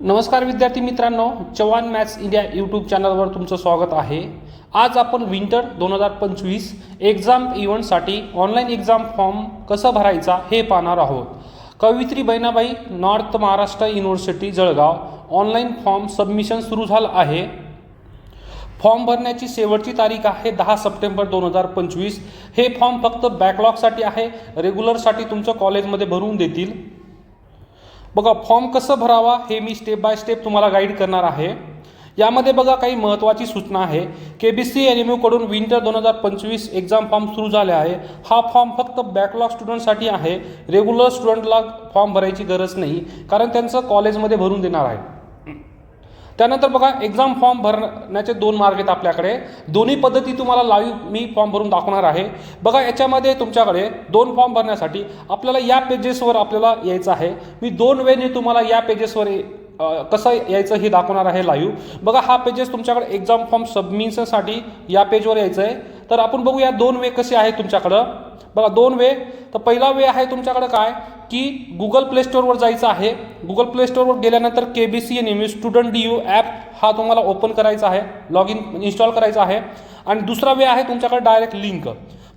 नमस्कार विद्यार्थी मित्रांनो चव्हाण मॅथ्स इंडिया यूट्यूब चॅनलवर तुमचं स्वागत आहे. आज आपण विंटर दोन हजार पंचवीस एक्झाम इव्हेंटसाठी ऑनलाईन एक्झाम फॉर्म कसं भरायचा हे पाहणार आहोत. कवित्री Bahinabai north Maharashtra university Jalgaon. Online form submission सुरू झालं आहे. फॉर्म भरण्याची शेवटची तारीख आहे दहा सप्टेंबर दोन हजार पंचवीस. हे फॉर्म फक्त बॅकलॉगसाठी आहे. रेग्युलरसाठी तुमच्या कॉलेजमध्ये भरून देतील. बघा फॉर्म कसं भरावा हे मी स्टेप बाय स्टेप तुम्हाला गाईड करणार आहे. यामध्ये बघा काही महत्त्वाची सूचना आहे. K B C N M यूकडून winter दोन हजार पंचवीस एक्झाम फॉर्म सुरू झाले आहे. हा फॉर्म फक्त बॅकलॉग स्टुडंटसाठी आहे. रेग्युलर स्टुडंटला फॉर्म भरायची गरज नाही कारण त्यांचं कॉलेजमध्ये भरून देणार आहे. त्यानंतर बघा एक्झाम फॉर्म भरण्याचे दोन मार्ग आहेत आपल्याकडे. दोन्ही पद्धती तुम्हाला लाईव्ह मी फॉर्म भरून दाखवणार आहे. बघा याच्यामध्ये तुमच्याकडे दोन फॉर्म भरण्यासाठी आपल्याला या पेजेसवर आपल्याला यायचं आहे. मी दोन वेने तुम्हाला या पेजेसवर कसं यायचं हे दाखवणार आहे लाईव्ह बघा हा पेजेस तुमच्याकडे एक्झाम फॉर्म सबमिशनसाठी या पेजवर यायचं आहे तर आपण बघूया दोन वे कसे आहे तुमच्याकडं. बघा दोन वे. तर पहिला वे आहे तुमच्याकडं काय? की गुगल प्ले स्टोअरवर जायचं आहे. गुगल प्ले स्टोअरवर गेल्यानंतर K B C N M student D U app हा तुम्हाला ओपन करायचा आहे. लॉग इन इन्स्टॉल करायचा आहे. आणि दुसरा वे आहे तुमच्याकडे डायरेक्ट लिंक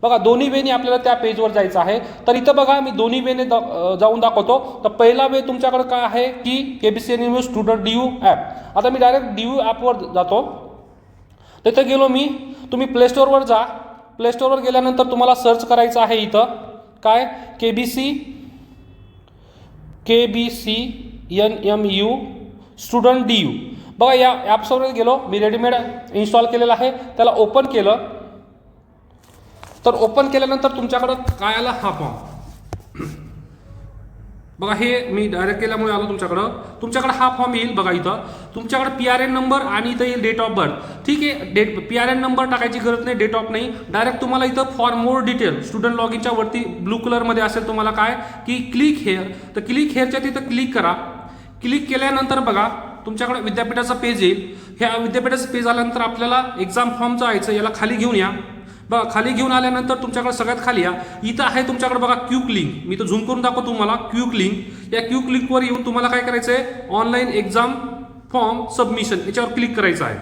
बघा दोन्ही वेने आपल्याला त्या पेजवर जायचं आहे. तर इथं बघा मी दोन्ही वेने दा जाऊन दाखवतो. तर पहिला वे तुमच्याकडे काय आहे की K B C N M student D U app आता मी डायरेक्ट डी यू ॲपवर जातो. तिथं गेलो मी. तुम्ही प्ले स्टोअरवर जा. प्ले स्टोअरवर गेल्यानंतर तुम्हाला सर्च करायचं आहे इथं. काय? K B C K B C N M U student D U बघा या ॲप्सवर गेलो. मी रेडीमेड इन्स्टॉल केलेलं आहे. त्याला ओपन केलं. तर ओपन केल्यानंतर तुमच्याकडं काय आला? हा फॉर्म बघा हे मी डायरेक्ट केल्यामुळे आलो तुमच्याकडं. तुमच्याकडे हा फॉर्म येईल बघा इथं. तुमच्याकडे पी आर एन नंबर आणि इथं येईल डेट ऑफ बर्थ ठीक आहे? Date P R N number टाकायची गरज नाही डेट ऑफ नाही. डायरेक्ट तुम्हाला इथं फॉर मोर डिटेल स्टुडंट लॉगिनच्या वरती ब्लू कलरमध्ये असेल तुम्हाला काय? की क्लिक हेअर तर क्लिक हेअरच्या तिथं क्लिक करा. क्लिक केल्यानंतर बघा तुमच्याकडे विद्यापीठाचा पेज येईल. ह्या विद्यापीठाचं पेज आल्यानंतर आपल्याला एक्झाम फॉर्मचं यायचं याला खाली घेऊन या. बघा खाली घेऊन आल्यानंतर तुमच्याकडे सगळ्यात खाली या. इथं आहे तुमच्याकडे बघा क्यूक लिंक. मी तर झूम करून दाखवतो तुम्हाला क्यूक लिंक. या क्यूक लिंकवर येऊन तुम्हाला काय करायचं आहे? ऑनलाईन एक्झाम फॉर्म सबमिशन याच्यावर क्लिक करायचं आहे.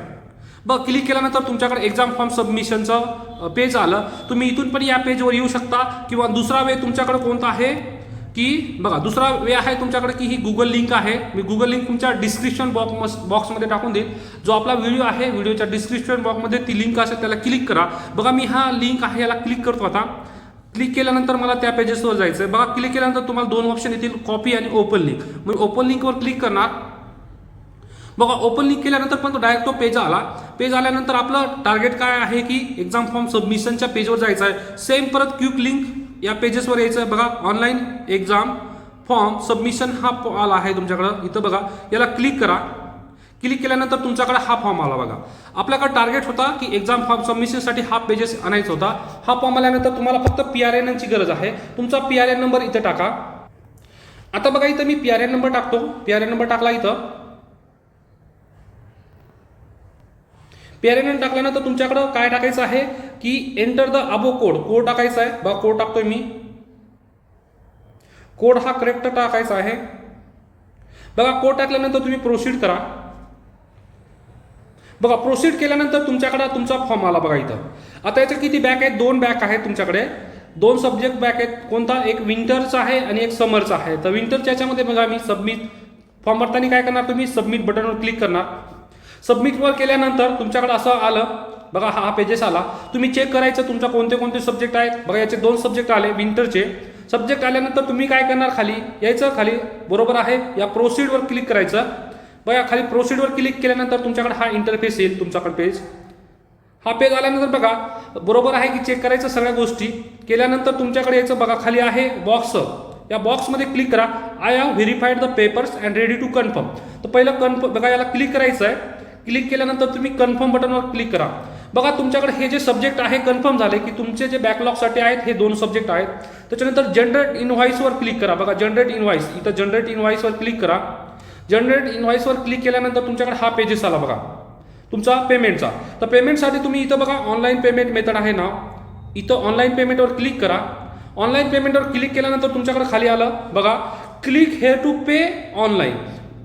बघ क्लिक केल्यानंतर तुमच्याकडे एक्झाम फॉर्म सबमिशनचं पेज आलं. तुम्ही इथून पण या पेजवर येऊ शकता. किंवा दुसरा वे तुमच्याकडे कोणता आहे? की बघा दुसरा वे आहे तुमच्याकडे की ही गुगल लिंक आहे. मी गुगल लिंक तुमच्या डिस्क्रिप्शन बॉक्स बॉक्समध्ये टाकून देईल जो आपला व्हिडिओ आहे व्हिडिओच्या डिस्क्रिप्शन बॉक्समध्ये ती लिंक असेल त्याला क्लिक करा. बघा मी हा लिंक आहे याला क्लिक करतो आता. क्लिक केल्यानंतर मला त्या पेजेसवर जायचं आहे बघा क्लिक केल्यानंतर तुम्हाला दोन ऑप्शन येतील कॉपी आणि ओपन लिंक मी ओपन लिंकवर क्लिक करणार. बघा ओपन लिंक केल्यानंतर पण तो डायरेक्ट तो पेज आला. पेज आल्यानंतर आपलं टार्गेट काय आहे की एक्झाम फॉर्म सबमिशनच्या पेजवर जायचं आहे सेम परत क्यूक लिंक या पेजेसवर यायचं आहे बघा. ऑनलाईन एक्झाम फॉर्म सबमिशन हा आला आहे तुमच्याकडं. इथं बघा. याला क्लिक करा. क्लिक केल्यानंतर तुमच्याकडे हा फॉर्म आला बघा. आपल्याकडे टार्गेट होता की एक्झाम फॉर्म सबमिशनसाठी हा पेजेस आणायचा होता. हा फॉर्म आल्यानंतर तुम्हाला फक्त पी आर एन ची गरज आहे. तुमचा पी आर एन नंबर इथं टाका. आता बघा इथं मी पी आर एन नंबर टाकतो. पी आर एन नंबर टाकला इथं. पेरेमेंट टाकल्यानंतर तुमच्याकडं काय टाकायचं आहे? की enter the above code code टाकायचा आहे. बघा कोड टाकतोय मी. कोड हा करेक्ट टाकायचा आहे. बघा कोड टाकल्यानंतर तुम्ही प्रोसीड करा. बघा प्रोसीड केल्यानंतर तुमच्याकडे तुमचा फॉर्म आला बघा इथं. आता याचे किती बॅक आहेत? दोन बॅक आहेत तुमच्याकडे. दोन सब्जेक्ट बॅक आहेत. कोणता? एक विंटरचा आहे आणि एक समरचा आहे. तर विंटरच्या याच्यामध्ये बघा मी सबमिट फॉर्म भरताना काय करणार तुम्ही? सबमिट बटनवर क्लिक करणार. सबमिटवर केल्यानंतर तुमच्याकडे असं आलं बघा हा पेजेस आला. तुम्ही चेक करायचं तुमचा कोणते कोणते सब्जेक्ट आहेत? बघा याचे दोन सब्जेक्ट आले विंटरचे सब्जेक्ट आल्यानंतर तुम्ही काय करणार खाली? यायचं खाली बरोबर आहे? या प्रोसीडवर क्लिक करायचं. बघा खाली प्रोसीडवर क्लिक केल्यानंतर तुमच्याकडे हा इंटरफेस येईल तुमच्याकडे पेज हा पेज आल्यानंतर बघा बरोबर आहे की चेक करायचं सगळ्या गोष्टी. केल्यानंतर तुमच्याकडे यायचं बघा खाली आहे बॉक्स या बॉक्समध्ये क्लिक करा. I have verified the papers and ready to confirm तर पहिलं कन्फर्म बघा याला क्लिक करायचं आहे क्लिक केल्यानंतर तुम्ही कन्फर्म बटनवर क्लिक करा. बघा तुमच्याकडे हे जे सब्जेक्ट आहे कन्फर्म झाले की तुमचे जे बॅकलॉगसाठी आहेत हे दोन सब्जेक्ट आहेत. त्याच्यानंतर जनरेट इनव्हॉइसवर क्लिक करा. बघा जनरेट इनव्हॉइस इथं जनरेट इनव्हॉइसवर क्लिक करा. जनरेट इनव्हॉइसवर क्लिक केल्यानंतर तुमच्याकडे हा पेजेस आला बघा. तुमचा पेमेंटचा तर पेमेंटसाठी तुम्ही इथं बघा ऑनलाईन पेमेंट मेथड आहे ना. इथं ऑनलाईन पेमेंटवर क्लिक करा. ऑनलाईन पेमेंटवर क्लिक केल्यानंतर तुमच्याकडे खाली आलं. बघा click here to pay online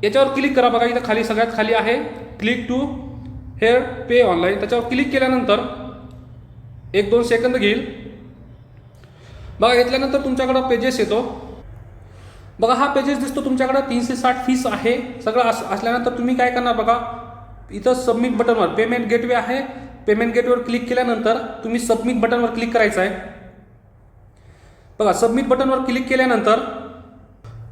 याच्यावर क्लिक करा बघा इथं खाली सगळ्यात खाली आहे. Click to here pay online त्याच्यावर क्लिक केल्यानंतर एक दोन सेकंद घेईल. बघा घेतल्यानंतर तुमच्याकडं पेजेस येतो. बघा हा पेजेस दिसतो तुमच्याकडं. तीनशे साठ फीस आहे. सगळं अस असल्यानंतर तुम्ही काय करणार बघा इथं सबमिट बटनवर पेमेंट गेटवे आहे. पेमेंट गेटवर क्लिक केल्यानंतर तुम्ही सबमिट बटनवर क्लिक करायचं आहे. बघा सबमिट बटनवर क्लिक केल्यानंतर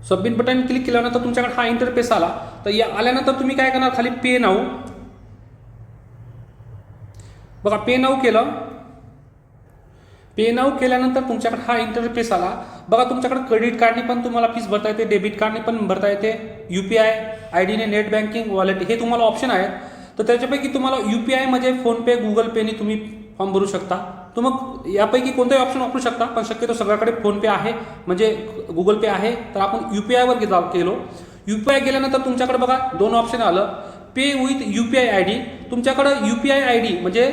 सबमिट बटन क्लिक केल्यानंतर तुमच्याकडे हा इंटरफेस आला. तर या आल्यानंतर तुम्ही काय करणार? खाली पे नाऊ बघा पे नाऊ केलं. पे नाऊ केल्यानंतर तुमच्याकडे हा इंटरफेस आला. बघा तुमच्याकडे क्रेडिट कार्डने पण तुम्हाला फीस भरता येते डेबिट कार्डने पण भरता येते यू पी आय आय डीने नेट बँकिंग वॉलेट हे तुम्हाला ऑप्शन आहेत. तर त्याच्यापैकी तुम्हाला यू पी आय म्हणजे फोनपे गुगल पेने तुम्ही फॉर्म भरू शकता. तर मग यापैकी कोणताही ऑप्शन वापरू शकता पण शक्यतो सगळ्याकडे फोनपे आहे म्हणजे गुगल पे आहे. तर आपण यू पी आयवर गेला केलो यू पी आय गेल्यानंतर तुमच्याकडे बघा दोन ऑप्शन आलं. Pay with U P I I D तुमच्याकडं U P I I D म्हणजे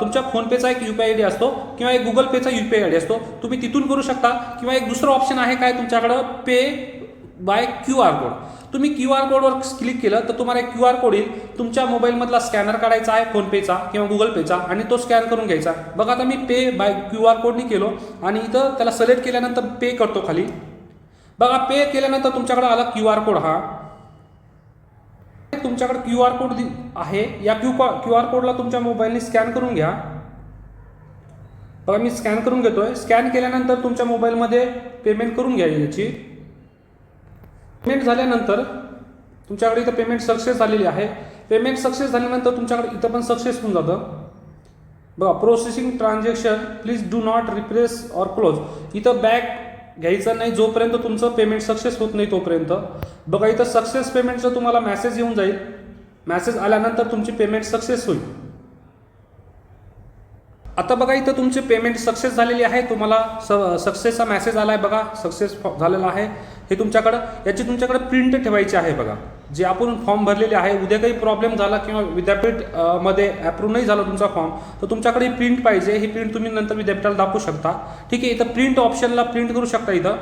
तुमच्या फोनपेचा एक U P I I D असतो किंवा एक गुगल पेचा U P I I D असतो. तुम्ही तिथून करू शकता. किंवा एक दुसरं ऑप्शन आहे काय तुमच्याकडं? Pay by Q R code तुम्ही क्यू आर कोडवर क्लिक केलं तर तुम्हाला एक क्यू आर कोड येईल. तुमच्या मोबाईलमधला स्कॅनर काढायचा आहे फोनपेचा किंवा गुगल पेचा आणि तो स्कॅन करून घ्यायचा. बघा आता मी पे बाय क्यू आर कोडनी केलो आणि इथं त्याला सिलेक्ट केल्यानंतर पे करतो खाली. बघा पे केल्यानंतर तुमच्याकडे आला क्यू आर कोड हा. तुमच्याकडे क्यू आर कोड आहे. या क्यू क्यू आर कोडला तुमच्या मोबाईलने स्कॅन करून घ्या. बघा मी स्कॅन करून घेतोय. स्कॅन केल्यानंतर तुमच्या मोबाईलमध्ये पेमेंट करून घ्या याची. पेमेंट झाल्यानंतर तुमच्याकडे इथं पेमेंट सक्सेस झालेली आहे. पेमेंट सक्सेस झाल्यानंतर तुमच्याकडे इथं पण सक्सेस होऊन जातं. बघा processing transaction please do not replace or close इथं बॅक घ्यायचं नाही जोपर्यंत तुमचं पेमेंट सक्सेस होत नाही तोपर्यंत. बघा इथं सक्सेस पेमेंटचं तुम्हाला मेसेज येऊन जाईल. मेसेज आल्यानंतर तुमची पेमेंट सक्सेस होईल. आता बघा इथं तुमची पेमेंट सक्सेस झालेली आहे. तुम्हाला स सक्सेसचा मेसेज आला आहे बघा. सक्सेस झालेला आहे. हे तुमच्याकडं याची तुमच्याकडे प्रिंट ठेवायची आहे बघा. जे आपण फॉर्म भरलेले आहे उद्या काही प्रॉब्लेम झाला किंवा विद्यापीठमध्ये अप्रूव्ह नाही झाला तुमचा फॉर्म तर तुमच्याकडे प्रिंट पाहिजे. ही प्रिंट तुम्ही नंतर विद्यापीठाला दाखवू शकता. ठीक आहे इथं प्रिंट ऑप्शनला प्रिंट करू शकता इथं.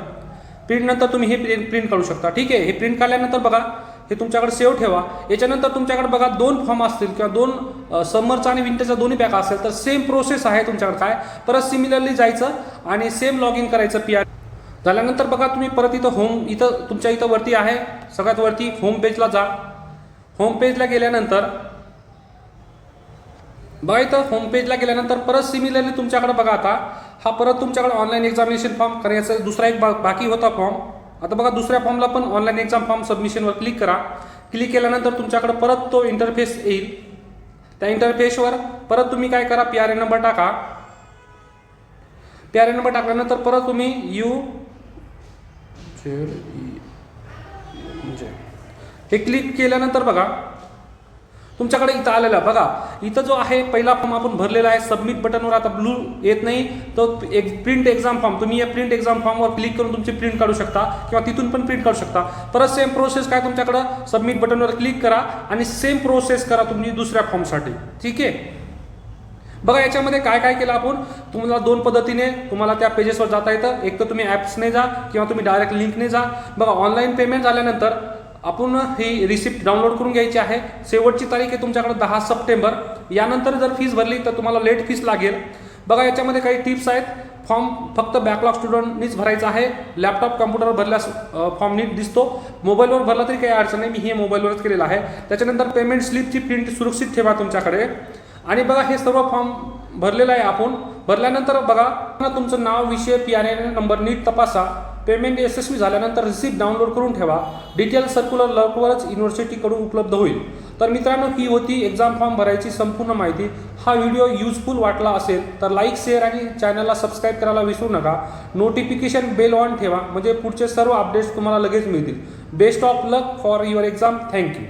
प्रिंट नंतर तुम्ही हे प्रिंट प्रिंट काढू शकता. ठीक आहे हे प्रिंट काढल्यानंतर बघा हे तुमच्याकडे सेव्ह ठेवा. याच्यानंतर तुमच्याकडे बघा दोन फॉर्म असतील किंवा दोन समरचा आणि विंटरचा दोन्ही पॅक असेल तर सेम प्रोसेस आहे तुमच्याकडे. काय? परत सिमिलरली जायचं आणि सेम लॉग इन करायचं पी आर झाल्यानंतर बघा तुम्ही परत इथं होम इथं तुमच्या इथं वरती आहे सगळ्यात वरती होम पेजला जा. होम पेजला गेल्यानंतर बघा इथं होम पेजला गेल्यानंतर परत सिमिलरली तुमच्याकडे बघा आता हा परत तुमच्याकडे ऑनलाईन एक्झामिनेशन फॉर्म करायचा दुसरा एक बा- बाकी होता फॉर्म आता बघा दुसऱ्या फॉर्मला पण ऑनलाईन एक्झाम फॉर्म सबमिशनवर क्लिक करा. क्लिक केल्यानंतर तुमच्याकडे परत तो इंटरफेस येईल. त्या इंटरफेसवर परत तुम्ही काय करा पी आर एन नंबर टाका. पी आर एन नंबर टाकल्यानंतर परत तुम्ही यू म्हणजे हे क्लिक केल्यानंतर बघा तुमच्याकडे इथं आलेला बघा इथं जो आहे पहिला फॉर्म आपण भरलेला आहे सबमिट बटनवर आता ब्लू येत नाही. तो एक प्रिंट एक्झाम फॉर्म तुम्ही या प्रिंट एक्झाम फॉर्मवर क्लिक करून तुमची प्रिंट काढू शकता किंवा तिथून पण प्रिंट काढू शकता. परत सेम प्रोसेस काय तुमच्याकडं? सबमिट बटनवर क्लिक करा आणि सेम प्रोसेस करा तुम्ही दुसऱ्या फॉर्मसाठी ठीक आहे? बघा याच्यामध्ये काय काय केलं आपण? तुम्हाला दोन पद्धतीने तुम्हाला त्या पेजेसवर जाता येतं. एक तर तुम्ही ॲप्सने जा किंवा तुम्ही डायरेक्ट लिंकने जा. बघा ऑनलाईन पेमेंट झाल्यानंतर आपण ही रिसिप्ट डाउनलोड करून घ्यायची आहे. शेवटची तारीख आहे तुमच्याकडे दहा सप्टेंबर. यानंतर जर फीस भरली तर तुम्हाला लेट फीस लागेल. बघा याच्यामध्ये काही टिप्स आहेत. फॉर्म फक्त बॅकलॉग स्टुडंटनीच भरायचा आहे. लॅपटॉप कम्प्युटरवर भरल्यास फॉर्म नीट दिसतो. मोबाईलवर भरला तरी काही अडचण नाही. मी हे मोबाईलवरच केलेलं आहे. त्याच्यानंतर पेमेंट स्लिपची प्रिंट सुरक्षित ठेवा तुमच्याकडे. आणि बघा हे सर्व फॉर्म भरलेलं आहे आपण. भरल्यानंतर बघा तुमचं नाव विषय पी आर एन नंबर नीट तपासा. पेमेंट यशस्वी झाल्यानंतर रिसिप्ट डाउनलोड करून ठेवा. डिटेल सर्क्युलर लवकरच युनिव्हर्सिटीकडून उपलब्ध होईल. तर मित्रांनो ही होती एक्झाम फॉर्म भरायची संपूर्ण माहिती. हा व्हिडिओ युजफुल वाटला असेल तर लाईक शेअर आणि चॅनलला सबस्क्राईब करायला विसरू नका. नोटिफिकेशन बेल ऑन ठेवा म्हणजे पुढचे सर्व अपडेट्स तुम्हाला लगेच मिळतील. Best of luck for your exam thank you